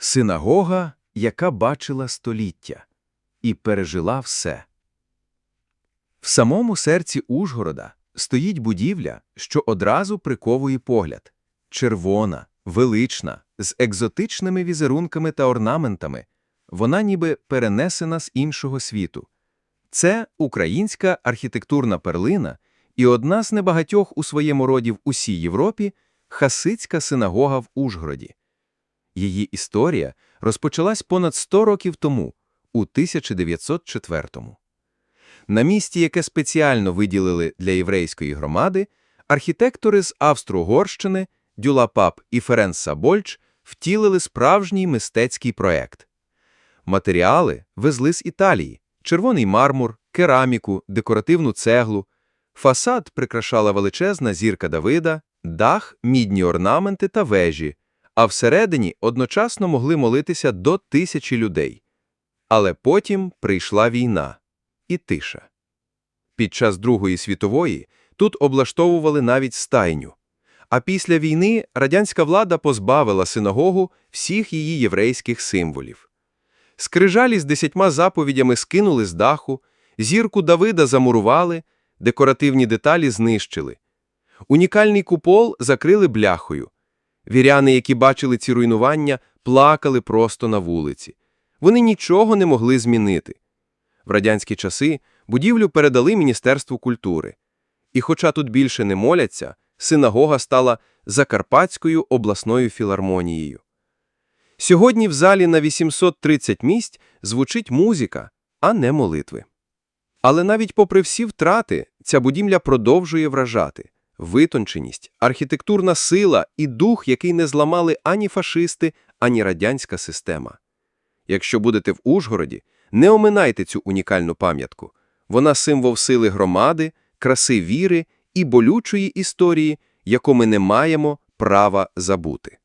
Синагога, яка бачила століття і пережила все. В самому серці Ужгорода стоїть будівля, що одразу приковує погляд. Червона, велична, з екзотичними візерунками та орнаментами. Вона ніби перенесена з іншого світу. Це українська архітектурна перлина і одна з небагатьох у своєму роді в усій Європі – Хасидська синагога в Ужгороді. Її історія розпочалась понад 100 років тому, у 1904-му. На місці, яке спеціально виділили для єврейської громади, архітектори з Австро-Угорщини Дюлапап і Ференц Сабольч втілили справжній мистецький проект. Матеріали везли з Італії – червоний мармур, кераміку, декоративну цеглу. Фасад прикрашала величезна зірка Давида, дах, мідні орнаменти та вежі, а всередині одночасно могли молитися до тисячі людей. Але потім прийшла війна і тиша. Під час Другої світової тут облаштовували навіть стайню. А після війни радянська влада позбавила синагогу всіх її єврейських символів. Скрижалі з десятьма заповідями скинули з даху, зірку Давида замурували, декоративні деталі знищили. Унікальний купол закрили бляхою. Віряни, які бачили ці руйнування, плакали просто на вулиці. Вони нічого не могли змінити. В радянські часи будівлю передали Міністерству культури. І хоча тут більше не моляться, синагога стала Закарпатською обласною філармонією. Сьогодні в залі на 830 місць звучить музика, а не молитви. Але навіть попри всі втрати, ця будівля продовжує вражати. Витонченість, архітектурна сила і дух, який не зламали ані фашисти, ані радянська система. Якщо будете в Ужгороді, не оминайте цю унікальну пам'ятку. Вона символ сили громади, краси віри і болючої історії, яку ми не маємо права забути.